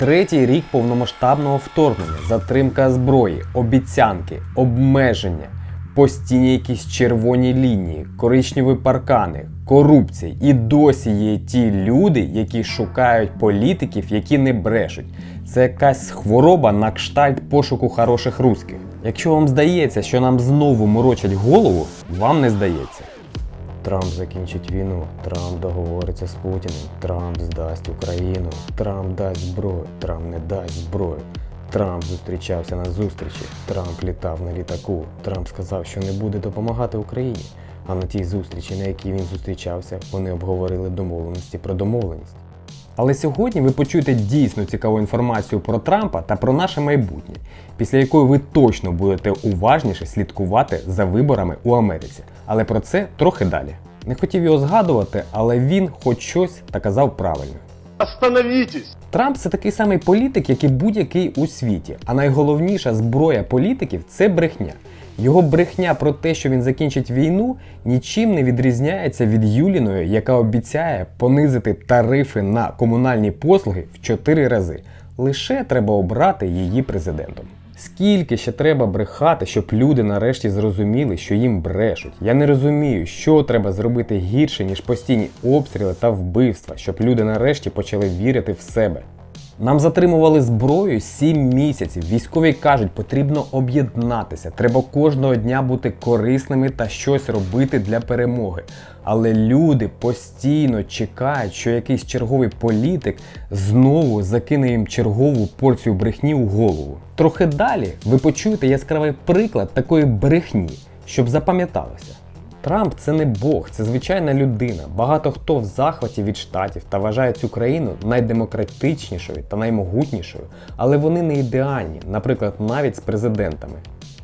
Третій рік повномасштабного вторгнення, затримка зброї, обіцянки, обмеження, постійні якісь червоні лінії, коричневі паркани, корупція. І досі є ті люди, які шукають політиків, які не брешуть. Це якась хвороба на кштальт пошуку хороших русських. Якщо вам здається, що нам знову морочать голову, вам не здається. Трамп закінчить війну, Трамп договориться з Путіним, Трамп здасть Україну, Трамп дасть зброю, Трамп не дасть зброю. Трамп зустрічався на зустрічі, Трамп літав на літаку, Трамп сказав, що не буде допомагати Україні. А на тій зустрічі, на якій він зустрічався, вони обговорили домовленості про домовленість. Але сьогодні ви почуєте дійсно цікаву інформацію про Трампа та про наше майбутнє, після якої ви точно будете уважніше слідкувати за виборами у Америці. Але про це трохи далі. Не хотів його згадувати, але він хоч щось та казав правильно. Остановитесь! Трамп це такий самий політик, як і будь-який у світі. А найголовніша зброя політиків це брехня. Його брехня про те, що він закінчить війну, нічим не відрізняється від Юліної, яка обіцяє понизити тарифи на комунальні послуги в 4 рази. Лише треба обрати її президентом. Скільки ще треба брехати, щоб люди нарешті зрозуміли, що їм брешуть? Я не розумію, що треба зробити гірше, ніж постійні обстріли та вбивства, щоб люди нарешті почали вірити в себе. Нам затримували зброю 7 місяців. Військові кажуть, потрібно об'єднатися. Треба кожного дня бути корисними та щось робити для перемоги. Але люди постійно чекають, що якийсь черговий політик знову закине їм чергову порцію брехні у голову. Трохи далі ви почуєте яскравий приклад такої брехні, щоб запам'яталося. Трамп це не Бог, це звичайна людина. Багато хто в захваті від штатів та вважає цю країну найдемократичнішою та наймогутнішою, але вони не ідеальні, наприклад, навіть з президентами.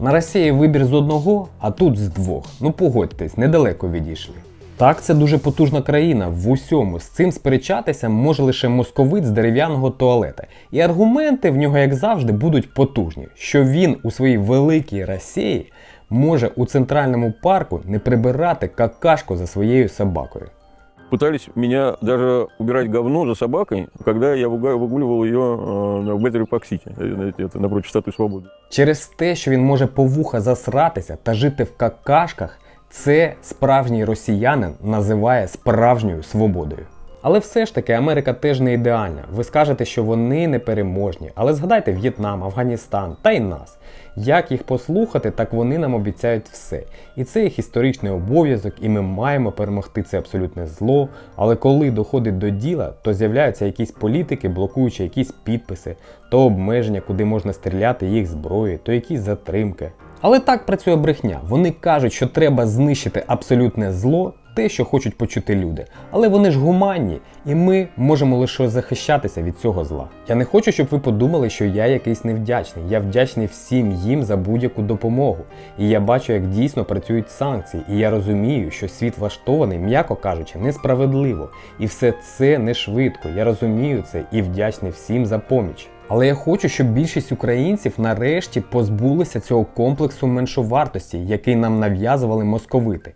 На Росії вибір з одного, а тут з двох. Ну погодьтесь, недалеко відійшли. Так, це дуже потужна країна в усьому. З цим сперечатися може лише московит з дерев'яного туалета. І аргументи в нього, як завжди, будуть потужні, що він у своїй великій Росії може у центральному парку не прибирати какашку за своєю собакою. Пытались меня даже убирать говно за собакой, когда я выга- выгуливал ее э, в Беттерипаксите, это напротив Статуи Свободы. Через те, що він може по вуха засратися та жити в какашках, це справжній росіянин називає справжньою свободою. Але все ж таки Америка теж не ідеальна. Ви скажете, що вони непереможні. Але згадайте В'єтнам, Афганістан та й нас. Як їх послухати, так вони нам обіцяють все. І це їх історичний обов'язок, і ми маємо перемогти це абсолютне зло. Але коли доходить до діла, то з'являються якісь політики, блокуючи якісь підписи, то обмеження, куди можна стріляти їх зброї, то якісь затримки. Але так працює брехня. Вони кажуть, що треба знищити абсолютне зло, те, що хочуть почути люди. Але вони ж гуманні, і ми можемо лише захищатися від цього зла. Я не хочу, щоб ви подумали, що я якийсь невдячний. Я вдячний всім їм за будь-яку допомогу. І я бачу, як дійсно працюють санкції. І я розумію, що світ влаштований, м'яко кажучи, несправедливо. І все це не швидко. Я розумію це і вдячний всім за поміч. Але я хочу, щоб більшість українців нарешті позбулися цього комплексу меншовартості, який нам нав'язували московити.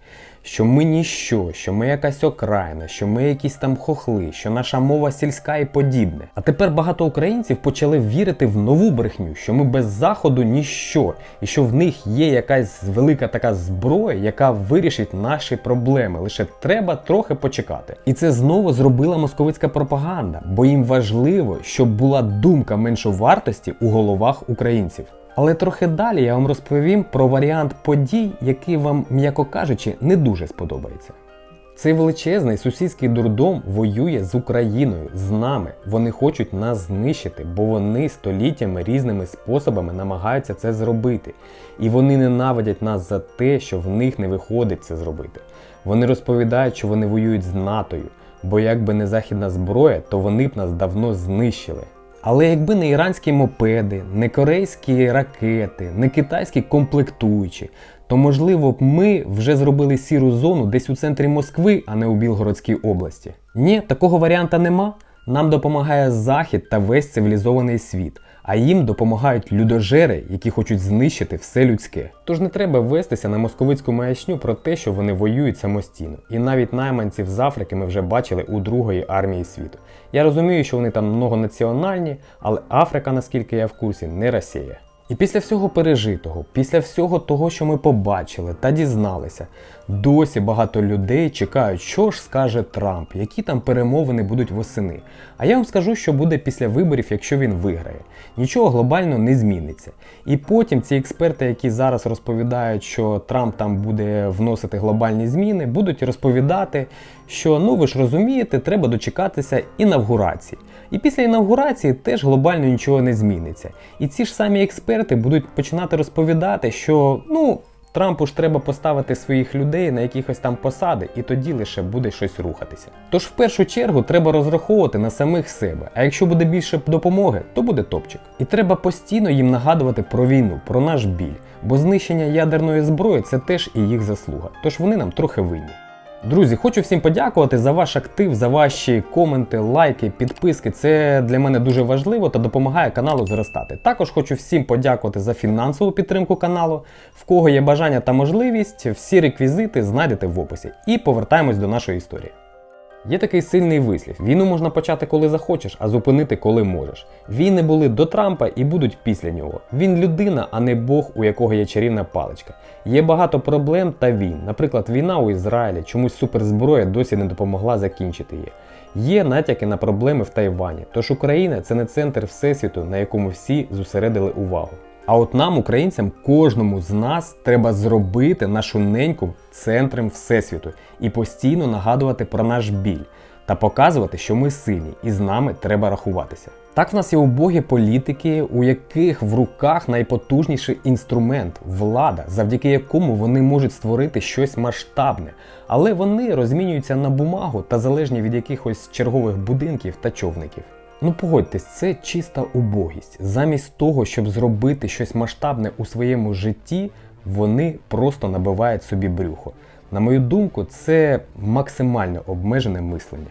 Що ми ніщо, що ми якась окраїна, що ми якісь там хохли, що наша мова сільська і подібне. А тепер багато українців почали вірити в нову брехню, що ми без заходу ніщо, і що в них є якась велика така зброя, яка вирішить наші проблеми. Лише треба трохи почекати. І це знову зробила московицька пропаганда, бо їм важливо, щоб була думка меншовартості у головах українців. Але трохи далі я вам розповім про варіант подій, який вам, м'яко кажучи, не дуже сподобається. Цей величезний сусідський дурдом воює з Україною, з нами. Вони хочуть нас знищити, бо вони століттями різними способами намагаються це зробити. І вони ненавидять нас за те, що в них не виходить це зробити. Вони розповідають, що вони воюють з НАТОю, бо якби не західна зброя, то вони б нас давно знищили. Але якби не іранські мопеди, не корейські ракети, не китайські комплектуючі, то можливо б ми вже зробили сіру зону десь у центрі Москви, а не у Білгородській області. Ні, такого варіанта нема. Нам допомагає Захід та весь цивілізований світ. А їм допомагають людожери, які хочуть знищити все людське. Тож не треба вестися на московицьку маячню про те, що вони воюють самостійно. І навіть найманців з Африки ми вже бачили у Другої армії світу. Я розумію, що вони там многонаціональні, але Африка, наскільки я в курсі, не Росія. І після всього пережитого, після всього того, що ми побачили та дізналися, досі багато людей чекають, що ж скаже Трамп, які там перемовини будуть восени. А я вам скажу, що буде після виборів, якщо він виграє. Нічого глобально не зміниться. І потім ці експерти, які зараз розповідають, що Трамп там буде вносити глобальні зміни, будуть розповідати, що ну ви ж розумієте, треба дочекатися інавгурації. І після інавгурації теж глобально нічого не зміниться. І ці ж самі експерти будуть починати розповідати, що ну. Трампу ж треба поставити своїх людей на якихось там посади, і тоді лише буде щось рухатися. Тож в першу чергу треба розраховувати на самих себе. А якщо буде більше допомоги, то буде топчик. І треба постійно їм нагадувати про війну, про наш біль. Бо знищення ядерної зброї це теж і їх заслуга. Тож вони нам трохи винні. Друзі, хочу всім подякувати за ваш актив, за ваші коменти, лайки, підписки. Це для мене дуже важливо та допомагає каналу зростати. Також хочу всім подякувати за фінансову підтримку каналу. В кого є бажання та можливість, всі реквізити знайдете в описі. І повертаємось до нашої історії. Є такий сильний вислів: війну можна почати коли захочеш, а зупинити коли можеш. Війни були до Трампа і будуть після нього. Він людина, а не Бог, у якого є чарівна паличка. Є багато проблем та війн. Наприклад, війна у Ізраїлі, чомусь суперзброя досі не допомогла закінчити її. Є натяки на проблеми в Тайвані. Тож Україна це не центр всесвіту, на якому всі зосередили увагу. А от нам, українцям, кожному з нас треба зробити нашу неньку центром всесвіту і постійно нагадувати про наш біль та показувати, що ми сильні і з нами треба рахуватися. Так в нас є убогі політики, у яких в руках найпотужніший інструмент влада, завдяки якому вони можуть створити щось масштабне, але вони розмінюються на бумагу та залежні від якихось чергових будинків та човників. Ну погодьтесь, це чиста убогість. Замість того, щоб зробити щось масштабне у своєму житті, вони просто набивають собі брюхо. На мою думку, це максимально обмежене мислення.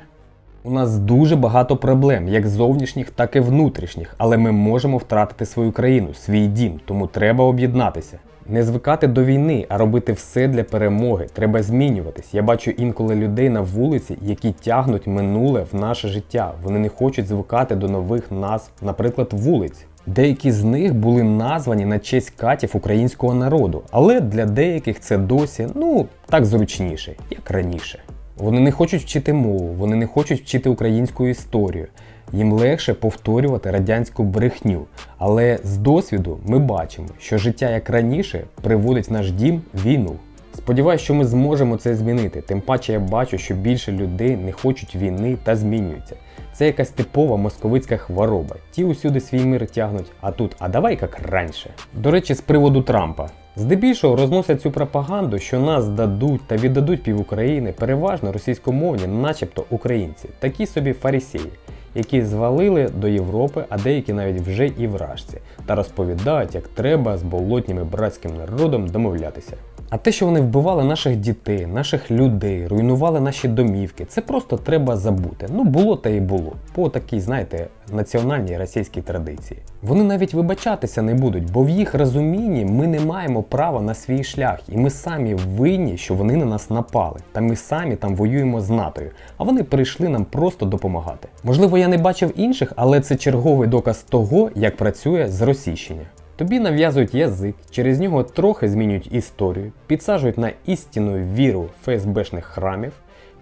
У нас дуже багато проблем, як зовнішніх, так і внутрішніх, але ми можемо втратити свою країну, свій дім, тому треба об'єднатися. Не звикати до війни, а робити все для перемоги. Треба змінюватись. Я бачу інколи людей на вулиці, які тягнуть минуле в наше життя. Вони не хочуть звикати до нових назв, наприклад, вулиць. Деякі з них були названі на честь катів українського народу, але для деяких це досі ну так зручніше, як раніше. Вони не хочуть вчити мову, вони не хочуть вчити українську історію. Їм легше повторювати радянську брехню. Але з досвіду ми бачимо, що життя як раніше приводить в наш дім війну. Сподіваюсь, що ми зможемо це змінити. Тим паче я бачу, що більше людей не хочуть війни та змінюються. Це якась типова московицька хвороба. Ті усюди свій мир тягнуть, а тут, а давай як раніше. До речі, з приводу Трампа. Здебільшого розносять цю пропаганду, що нас дадуть та віддадуть пів України переважно російськомовні, начебто українці, такі собі фарисеї, які звалили до Європи, а деякі навіть вже і вражці, та розповідають, як треба з болотніми братським народом домовлятися. А те, що вони вбивали наших дітей, наших людей, руйнували наші домівки, це просто треба забути. Ну було та й було. По такій, знаєте, національній російській традиції. Вони навіть вибачатися не будуть, бо в їх розумінні ми не маємо права на свій шлях, і ми самі винні, що вони на нас напали. Та ми самі там воюємо з натою, а вони прийшли нам просто допомагати. Можливо, я не бачив інших, але це черговий доказ того, як працює зросійщення. Тобі нав'язують язик, через нього трохи змінюють історію, підсаджують на істинну віру ФСБшних храмів,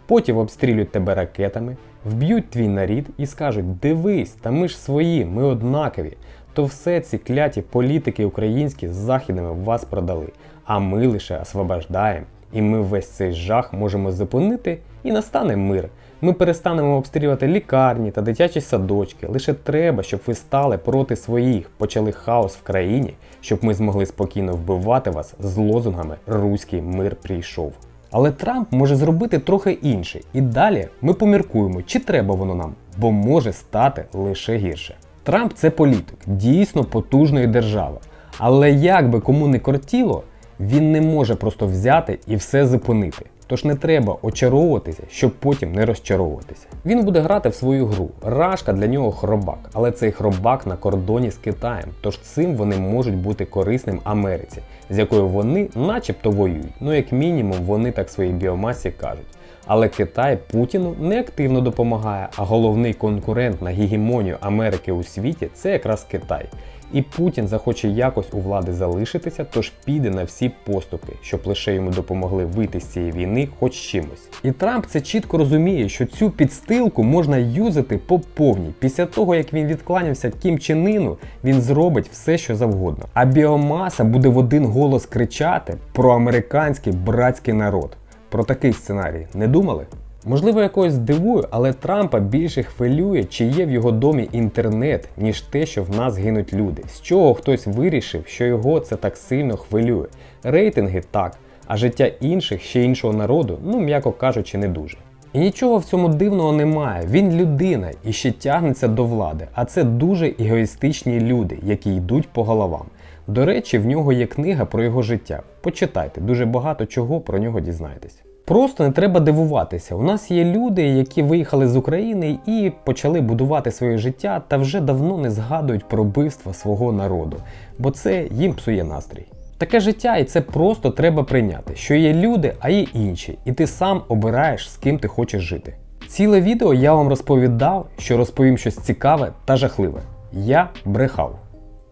потім обстрілюють тебе ракетами, вб'ють твій нарід і скажуть: дивись, та ми ж свої, ми однакові. То все ці кляті політики українські з західними вас продали, а ми лише освобождаємо. І ми весь цей жах можемо зупинити і настане мир. Ми перестанемо обстрілювати лікарні та дитячі садочки. Лише треба, щоб ви стали проти своїх, почали хаос в країні, щоб ми змогли спокійно вбивати вас з лозунгами Руський мир прийшов. Але Трамп може зробити трохи інше, і далі ми поміркуємо, чи треба воно нам, бо може стати лише гірше. Трамп це політик, дійсно потужної держави. Але як би кому не кортіло, він не може просто взяти і все зупинити. Тож не треба очаровуватися, щоб потім не розчаровуватися. Він буде грати в свою гру. Рашка для нього хробак, але цей хробак на кордоні з Китаєм. Тож цим вони можуть бути корисним Америці, з якою вони начебто воюють. Ну як мінімум, вони так своїй біомасі кажуть. Але Китай Путіну не активно допомагає, а головний конкурент на гегемонію Америки у світі це якраз Китай. І Путін захоче якось у влади залишитися, тож піде на всі поступки, щоб лише йому допомогли вийти з цієї війни хоч чимось. І Трамп це чітко розуміє, що цю підстилку можна юзати по повній. Після того, як він відкланявся Кім Чен Іну, він зробить все, що завгодно. А біомаса буде в один голос кричати про американський братський народ. Про такий сценарій не думали? Можливо, якось здивую, але Трампа більше хвилює, чи є в його домі інтернет, ніж те, що в нас гинуть люди. З чого хтось вирішив, що його це так сильно хвилює. Рейтинги так, а життя інших, ще іншого народу, ну м'яко кажучи, не дуже. І нічого в цьому дивного немає. Він людина і ще тягнеться до влади. А це дуже егоїстичні люди, які йдуть по головам. До речі, в нього є книга про його життя. Почитайте, дуже багато чого про нього дізнаєтесь. Просто не треба дивуватися. У нас є люди, які виїхали з України і почали будувати своє життя та вже давно не згадують про вбивства свого народу, бо це їм псує настрій. Таке життя, і це просто треба прийняти, що є люди, а є інші, і ти сам обираєш, з ким ти хочеш жити. Ціле відео я вам розповідав, що розповім щось цікаве та жахливе. Я брехав.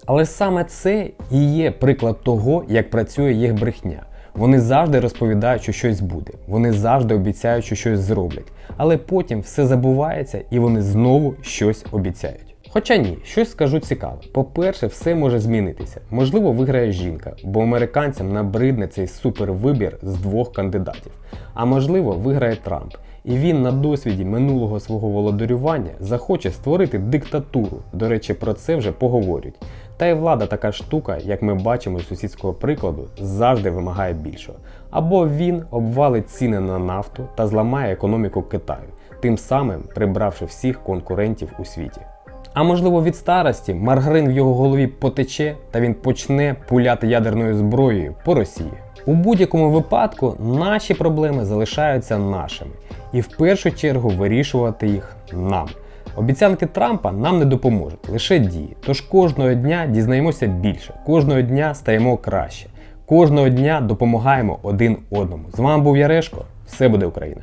Але саме це і є приклад того, як працює їх брехня. Вони завжди розповідають, що щось буде. Вони завжди обіцяють, що щось зроблять. Але потім все забувається і вони знову щось обіцяють. Хоча ні, щось скажу цікаве. По-перше, все може змінитися. Можливо, виграє жінка, бо американцям набридне цей супервибір з двох кандидатів. А можливо, виграє Трамп. І він на досвіді минулого свого володарювання захоче створити диктатуру. До речі, про це вже поговорять. Та й влада така штука, як ми бачимо з сусідського прикладу, завжди вимагає більшого. Або він обвалить ціни на нафту та зламає економіку Китаю, тим самим прибравши всіх конкурентів у світі. А можливо, від старості маргарин в його голові потече та він почне пуляти ядерною зброєю по Росії. У будь-якому випадку наші проблеми залишаються нашими, і в першу чергу вирішувати їх нам. Обіцянки Трампа нам не допоможуть, лише дії. Тож кожного дня дізнаємося більше, кожного дня стаємо краще, кожного дня допомагаємо один одному. З вами був Ярешко, все буде Україна!